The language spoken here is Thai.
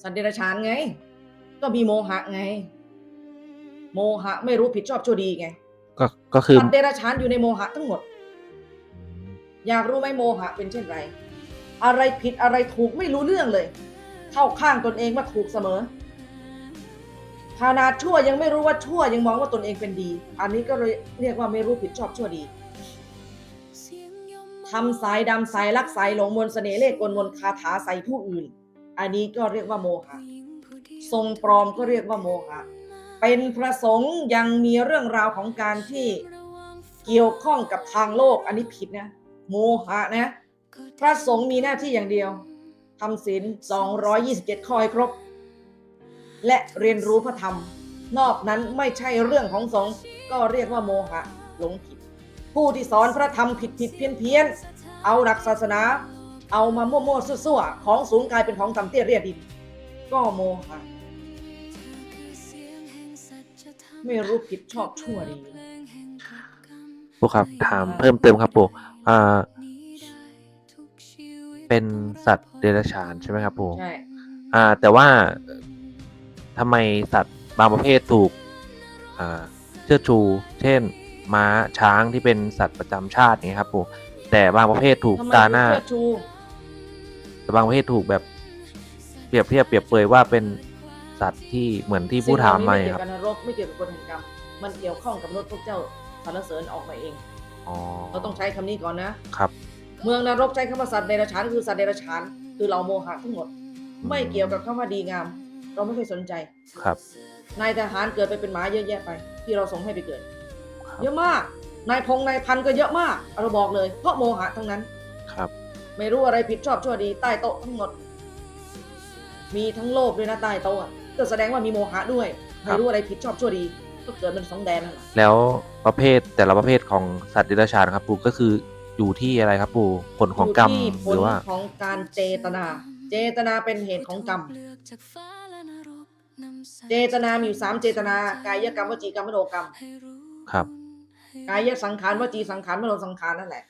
สัตว์เดรัจฉานไง ก็มีโมหะไง โมหะไม่รู้ผิดชอบชั่วดีไง ก็ก็คือสัตว์เดรัจฉานอยู่ในโมหะทั้งหมด อยากรู้ไหมโมหะเป็นเช่นไร อะไรผิดอะไรถูกไม่รู้เรื่องเลย เข้าข้างตนเองว่าถูกเสมอขนาดชั่วยังไม่รู้ว่าชั่วยังมองว่าตนเองเป็นดี อันนี้ก็เลยเรียกว่าไม่รู้ผิดชอบชั่วดีทำสายดำสายลักสายหลงมนต์เสน่ห์เลขกลมนต์คาถาใส่ผู้อื่น อันนี้ก็เรียกว่าโมหะ ทรงปลอมก็เรียกว่าโมหะ เป็นพระสงฆ์ยังมีเรื่องราวของการที่เกี่ยวข้องกับทางโลก อันนี้ผิดนะ โมหะนะ พระสงฆ์มีหน้าที่อย่างเดียวทำศีล227 ข้อให้ครบ และเรียนรู้พระธรรม นอกนั้นไม่ใช่เรื่องของสงฆ์ก็เรียกว่าโมหะหลงผิด ผู้ที่สอนพระธรรมผิดผิดเพี้ยนเพี้ยนเอาหลักศาสนา เอามามั่วๆซั่วๆของสูงกลายเป็นของต่ำเตี้ยเรียดิน ก็โมหะไม่รู้ผิดชอบชั่วดี ปู่ครับถามเพิ่มเติมครับปู่อ่าเป็นสัตว์เดรัจฉานใช่ไหมครับปู่ใช่ อ่า แต่ว่าทำไมสัตว์บางประเภทถูกอ่าเชิดชู เช่น ม้าช้างที่เป็นสัตว์ประจำชาติอย่างเงี้ยครับปู่แต่บางประเภทถูกทำไมตาถึงหน้า เชิดชู แต่บางประเภทถูกแบบเปรียบเทียบเปรียบเปรยว่าเป็นสัตว์ที่เหมือนที่ผู้ถามมาสิ่งเหล่นี้ไม่เกี่ครับยวกับนรกไม่เกี่ยวกับกฎแห่งกรรม มันเกี่ยวข้องกับมนุษย์พวกเจ้าสรรเสริญออกมาเอง อ๋อ เราต้องใช้คำนี้ก่อนนะ ครับ เมืองนรกใช้คำว่าสัตว์เดรัจฉานคือสัตว์เดรัจฉานคือเราโมหะทั้งหมด ไม่เกี่ยวกับคำว่าดีงาม เราไม่เคยสนใจ ครับ นายทหารเกิดไปเป็นหมาเยอะแยะไป ที่เราส่งให้ไปเกิด ครับ เยอะมาก นายพงนายพันก็เยอะมาก เราบอกเลย เพราะโมหะทั้งนั้นครับ ไม่รู้อะไรผิดชอบชั่วดีใต้โต๊ะทั้งหมด มีทั้งโลภด้วยนะใต้โต๊ะอะก็แสดงว่ามีโมหะด้วยครับไม่รู้อะไรผิดชอบชั่วดี ก็เกิดเป็นสองแดนนั่นแหละแล้วประเภทแต่ละประเภทของสัตว์เดรัจฉานครับปู่ก็คืออยู่ที่อะไรครับปู่ผลของกรรมยู่ที่ผหลรือว่า ของการเจตนา เจตนาเป็นเหตุของกรรม เจตนามีอยู่สามเจตนากายกรรมวจีกรรมมโนกรรม ครับ กายสังขารวจีสังขารมโนสังขารนั่นแหละ